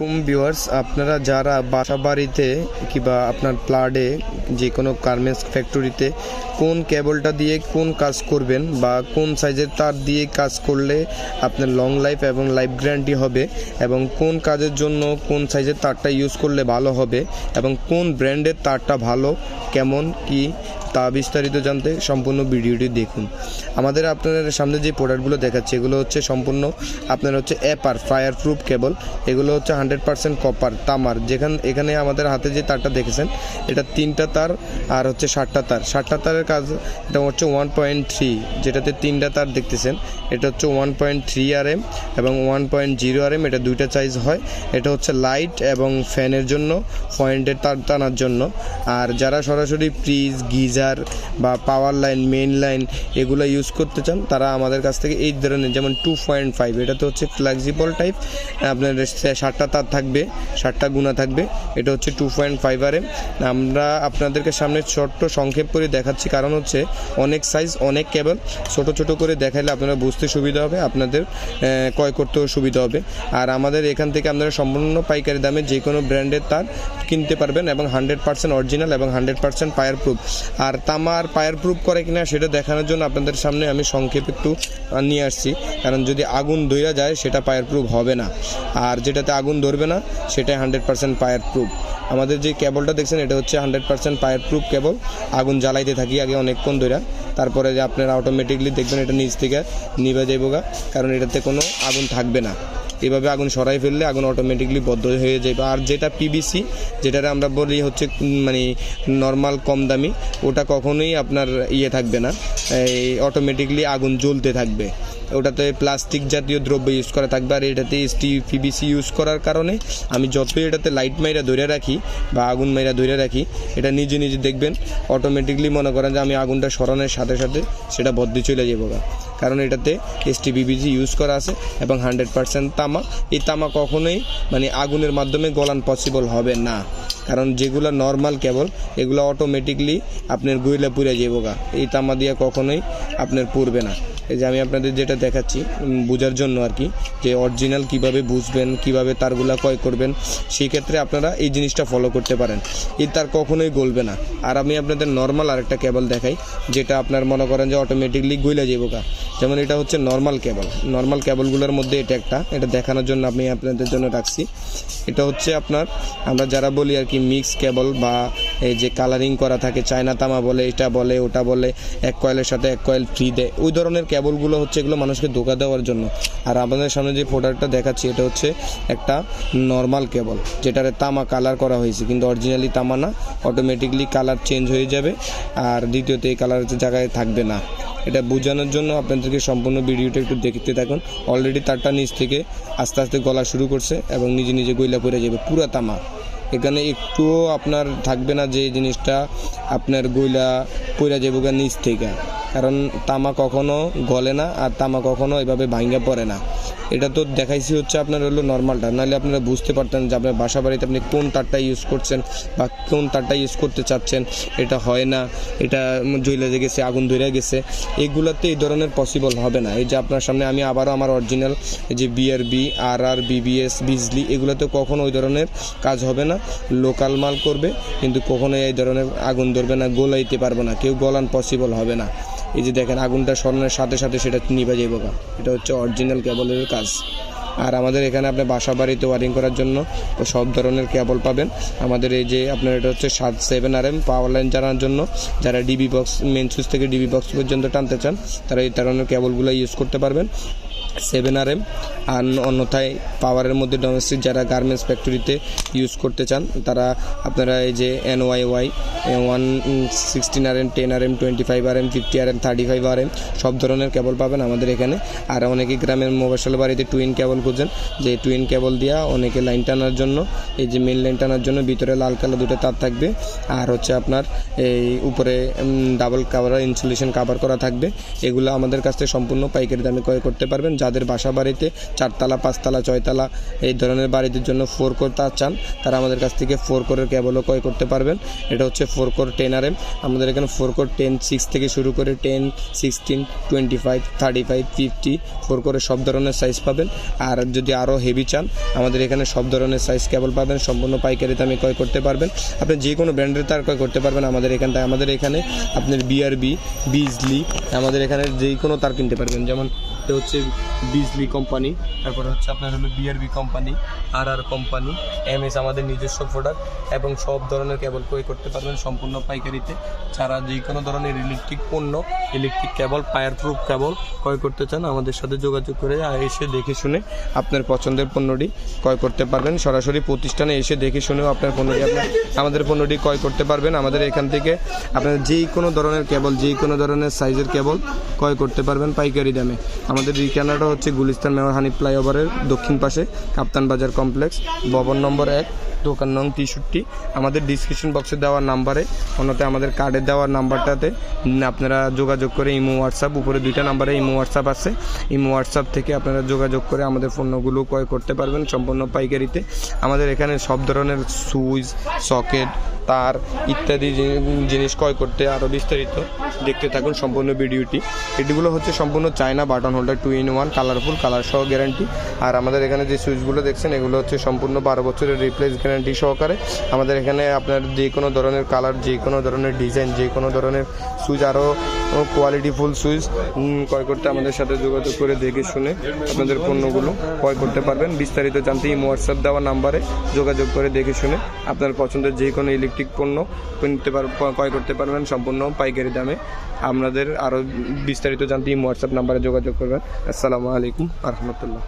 কুম ভিউয়ার্স আপনারা যারা বাসা বাড়িতে কিংবা আপনার প্লাডে যে কোনো গার্মেন্টস ফ্যাক্টরিতে কোন কেবলটা দিয়ে কোন কাজ করবেন বা কোন সাইজের তার দিয়ে কাজ করলে আপনার লং লাইফ এবং লাইফ গ্যারান্টি হবে এবং কোন কাজের জন্য কোন সাইজের তারটা ইউজ করলে ভালো হবে এবং কোন ব্র্যান্ডের তারটা ভালো, কেমন, কি তা বিস্তারিত জানতে সম্পূর্ণ ভিডিওটি দেখুন। আমাদের আপনাদের সামনে যে প্রোডাক্টগুলো দেখাচ্ছে, এগুলো হচ্ছে সম্পূর্ণ আপনার হচ্ছে অ্যাপার ফায়ার প্রুফ কেবল এগুলো হচ্ছে হান্ড্রেড পার্সেন্ট কপার তামার। যেখান, এখানে আমাদের হাতে যে তারটা দেখেছেন, এটা তিনটা তার আর হচ্ছে ষাটটা তার। ষাটটা তারের কাজ, এটা হচ্ছে ওয়ান পয়েন্ট থ্রি যেটাতে তিনটা তার দেখতেছেন, এটা হচ্ছে one point three R M এবং one point zero R M এটা দুইটা সাইজ হয়। এটা হচ্ছে লাইট এবং ফ্যানের জন্য পয়েন্টের তার টানার জন্য। আর যারা সরাসরি ফ্রিজ গিজার বা পাওয়ার লাইন মেইন লাইন এগুলো ইউজ করতে চান, তারা আমাদের কাছ থেকে এই ধরনের, যেমন টু পয়েন্ট ফাইভ এটা তো হচ্ছে ফ্লেক্সিবল টাইপ আপনার ষাটটা তার থাকবে, ষাটটা গুণা থাকবে, এটা হচ্ছে two point five R M আমরা আপনাদেরকে সামনে ছোট্ট সংক্ষেপ করে দেখাচ্ছি, কারণ হচ্ছে অনেক সাইজ অনেক কেবল ছোট ছোট করে দেখাইলে আপনারা বুঝতে সুবিধা হবে, আপনাদের ক্রয় করতেও সুবিধা হবে। আর আমাদের এখান থেকে আপনারা সম্পূর্ণ পাইকারি দামে যে কোনো ব্র্যান্ডের তার কিনতে পারবেন এবং হান্ড্রেড পার্সেন্ট অরিজিনাল এবং হান্ড্রেড পার্সেন্ট ফায়ার প্রুফ আর তামার ফায়ার প্রুফ করে কিনা সেটা দেখানোর জন্য আপনাদের সামনে আমি সংক্ষেপ একটু নিয়ে আসছি। কারণ যদি আগুন ধইরা যায়, সেটা ফায়ার প্রুফ হবে না। আর যেটাতে আগুন ধরবে না, সেটাই হান্ড্রেড পার্সেন্ট ফায়ার প্রুফ। আমাদের যে কেবলটা দেখছেন, এটা হচ্ছে hundred percent fire proof cable. আগুন জ্বালাইতে থাকি আগে অনেকক্ষণ ধরে তারপরে যে আপনারা অটোমেটিকলি দেখবেন, এটা নিচ থেকে নিভে যাইব কারণ এটাতে কোনো আগুন থাকবে না। এভাবে আগুন সরাই ফেললে আগুন অটোমেটিকলি বদ্ধ হয়ে যাবে। আর যেটা পিবিসি যেটা আমরা বলি হচ্ছে মানে নর্মাল কম দামি, ওটা কখনোই আপনার ইয়ে থাকবে না। এই অটোমেটিকলি আগুন জ্বলতে থাকবে। ওটাতে প্লাস্টিক জাতীয় দ্রব্য ইউজ করা থাকবে আর এটাতে স্টি পিবিসি ইউজ করার কারণে আমি যতই এটাতে লাইট মাইরা ধরে রাখি বা আগুন মাইরা ধরে রাখি, এটা নিজে নিজে দেখবেন অটোমেটিকলি মনে করেন যে আমি আগুনটা সরানোর সাথে সাথে সেটা বদ্ধ চলে যাব। কারণ এটাতে এসটি পিবিসি ইউজ করা আছে এবং হান্ড্রেড পার্সেন্ট তামা। এই তামা কখনোই মানে আগুনের মাধ্যমে গলান পসিবল হবে না। কারণ যেগুলো নর্মাল কেবল এগুলো অটোমেটিকলি আপনার গুইলা পুড়ে যাব এই তামা দিয়ে কখনোই আপনার পুড়বে না। এই যে আমি আপনাদের যেটা দেখাচ্ছি বোঝার জন্য আর কি, যে অরিজিনাল কীভাবে বুঝবেন, কীভাবে তারগুলা ক্রয় করবেন, সেই ক্ষেত্রে আপনারা এই জিনিসটা ফলো করতে পারেন। এই তার কখনোই গলবে না। আর আমি আপনাদের নর্মাল আরেকটা কেবল দেখাই, যেটা আপনার মনে করেন যে অটোমেটিকলি গইলা যাব গা। যেমন এটা হচ্ছে নর্মাল কেবল নর্মাল কেবলগুলোর মধ্যে এটা একটা, এটা দেখানোর জন্য আমি আপনাদের জন্য রাখছি। এটা হচ্ছে আপনার, আমরা যারা বলি আর কি মিক্স কেবল বা এই যে কালারিং করা থাকে, চায়না তামা বলে, এটা বলে, ওটা বলে, এক কয়েলের সাথে এক কয়েল ফ্রি দেয়, ওই ধরনের কেবলগুলো হচ্ছে এগুলো মানুষকে ধোকা দেওয়ার জন্য। আর আমাদের সামনে যে প্রোডাক্টটা দেখাচ্ছি, এটা হচ্ছে একটা নর্মাল কেবল যেটারে তামা কালার করা হয়েছে। কিন্তু অরিজিনালি তামা না অটোমেটিকলি কালার চেঞ্জ হয়ে যাবে। আর দ্বিতীয়ত এই কালার হচ্ছে জায়গায় থাকবে না। এটা বোঝানোর জন্য আপনাদেরকে সম্পূর্ণ ভিডিওটা একটু দেখতে থাকুন। অলরেডি তারটা নিচ থেকে আস্তে আস্তে গলা শুরু করছে এবং নিজে নিজে গইলা পড়ে যাবে, পুরা তামা। এখানে একটুও আপনার থাকবে না যে জিনিসটা আপনার গইলা পইরা যাব নিচ থেকে। কারণ তামা কখনো গলে না আর তামা কখনো এভাবে ভাঙ্গা পড়ে না। এটা তো দেখাইছি হচ্ছে আপনার হলো নর্মালটা নাহলে আপনারা বুঝতে পারতেন যে আপনার বাসা বাড়িতে আপনি কোন তারটা ইউজ করছেন বা কোন তারটা ইউজ করতে চাচ্ছেন। এটা হয় না। এটা জ্বলে গেছে, আগুন ধরে গেছে। এগুলোতে এই ধরনের পসিবল হবে না। এই যে আপনার সামনে আমি আবারও আমার অরিজিনাল যে বিআরবি আর আর বিবিএস বিজলি এগুলোতে কখনো ওই ধরনের কাজ হবে না। লোকাল মাল করবে, কিন্তু কখনোই এই ধরনের আগুন ধরবে না, গোলাইতে পারবে না। কেউ গলান পসিবল হবে না। এই যে দেখেন, আগুনটা সরানোর সাথে সাথে সেটা নিভে যাইব গা। এটা হচ্ছে অরিজিনাল কেবলের কাজ। আর আমাদের এখানে আপনি বাসা বাড়িতে ওয়ারিং করার জন্য সব ধরনের কেবল পাবেন। আমাদের এই যে আপনার এটা হচ্ছে সাত seven R M power line জানার জন্য যারা ডিবি বক্স মেন সুইচ থেকে ডিবি বক্স পর্যন্ত টানতে চান, তারা এই ধরনের কেবলগুলো ইউজ করতে পারবেন। সেভেন আর এম আর অন্যথায় পাওয়ারের মধ্যে ডোমেস্টিক যারা গার্মেন্টস ফ্যাক্টরিতে ইউজ করতে চান, তারা আপনারা এই যে N Y Y one sixteen R M ten R M twenty five R M fifty R M thirty five R M সব ধরনের কেবল পাবেন আমাদের এখানে। আর অনেকে গ্রামের মোবাইল বাড়িতে টুইন কেবল খুঁজেন, যে টুইন কেবল দিয়া অনেকে লাইন টানার জন্য, এই যে মেন লাইন টানার জন্য ভিতরে লাল, কালো দুটো তার থাকবে। আর হচ্ছে আপনার এই উপরে ডাবল কাভার ইনসুলেশন কাভার করা থাকবে। এগুলো আমাদের কাছ থেকে সম্পূর্ণ পাইকারি দামে ক্রয় করতে পারবেন। যাদের বাসা বাড়িতে চারতলা, পাঁচতলা, ছয়তলা এই ধরনের বাড়িদের জন্য ফোর কোর তার চান, তারা আমাদের কাছ থেকে ফোর কোরের কেবলও ক্রয় করতে পারবেন। এটা হচ্ছে four core ten R M আমাদের এখানে ফোর কোর টেন সিক্স থেকে শুরু করে ten sixteen twenty five thirty five fifty four কোরের সব ধরনের সাইজ পাবেন। আর যদি আরও হেভি চান, আমাদের এখানে সব ধরনের সাইজ কেবল পাবেন, সম্পূর্ণ পাইকারি দামে ক্রয় করতে পারবেন। আপনি যে কোনো ব্র্যান্ডের তার ক্রয় করতে পারবেন আমাদের এখান থেকে। আমাদের এখানে আপনার বিআরবি বিজলি আমাদের এখানে যে কোনো তার কিনতে পারবেন। যেমন এটা হচ্ছে বিজলি কোম্পানি তারপরে হচ্ছে আপনার হলো BRB company R R company M S আমাদের নিজস্ব প্রোডাক্ট এবং সব ধরনের কেবল ক্রয় করতে পারবেন সম্পূর্ণ পাইকারিতে। যারা যে কোনো ধরনের ইলেকট্রিক পণ্য electric cable fire proof cable ক্রয় করতে চান, আমাদের সাথে যোগাযোগ করে এসে দেখে শুনে আপনার পছন্দের পণ্যটি ক্রয় করতে পারবেন। সরাসরি প্রতিষ্ঠানে এসে দেখে শুনেও আপনার পণ্যটি আপনার আমাদের পণ্যটি ক্রয় করতে পারবেন। আমাদের এখান থেকে আপনার যেই কোনো ধরনের কেবল যেই কোনো ধরনের সাইজের কেবল ক্রয় করতে পারবেন পাইকারি দামে। আমাদের ঠিকানাটা হচ্ছে গুলিস্তান মেয়র হানি ফ্লাইওভারের দক্ষিণ পাশে, কাপ্তান বাজার কমপ্লেক্স, ভবন নম্বর এক, দোকান নং তেষট্টি। আমাদের ডিসক্রিপশন বক্সে দেওয়ার নাম্বারে অন্যতে আমাদের কার্ডে দেওয়ার নাম্বারটাতে আপনারা যোগাযোগ করে ইমো, হোয়াটসঅ্যাপ, উপরে দুইটা নাম্বারে ইমো, হোয়াটসঅ্যাপ আছে। ইমো, হোয়াটসঅ্যাপ থেকে আপনারা যোগাযোগ করে আমাদের পণ্যগুলো ক্রয় করতে পারবেন সম্পূর্ণ পাইকারিতে। আমাদের এখানে সব ধরনের সুইচ সকেট তার ইত্যাদি জিনিস ক্রয় করতে আরও বিস্তারিত দেখতে থাকুন সম্পূর্ণ ভিডিওটি। এটিগুলো হচ্ছে সম্পূর্ণ China button holder two in one, colourful, colour সহ গ্যারান্টি। আর আমাদের এখানে যে সুইচগুলো দেখছেন, এগুলো হচ্ছে সম্পূর্ণ বারো বছরের রিপ্লেস গ্যারান্টি সহকারে। আমাদের এখানে আপনার যে কোনো ধরনের কালার যে কোনো ধরনের ডিজাইন যে কোনো ধরনের সুইচ আরও কোয়ালিটিফুল সুইচ ক্রয় করতে আমাদের সাথে যোগাযোগ করে দেখে শুনে আপনাদের পণ্যগুলো ক্রয় করতে পারবেন। বিস্তারিত জানতে এই হোয়াটসঅ্যাপ দেওয়া নাম্বারে যোগাযোগ করে দেখে শুনে আপনার পছন্দের যে কোনো ইলেকট্রিক পণ্য কিনতে পার, ক্রয় করতে পারবেন সম্পূর্ণ পাইকারি দামে। আপনাদের আরও বিস্তারিত জানতে এই হোয়াটসঅ্যাপ নাম্বারে যোগাযোগ করবেন। আসসালামু আলাইকুম রহমতুল্লাহ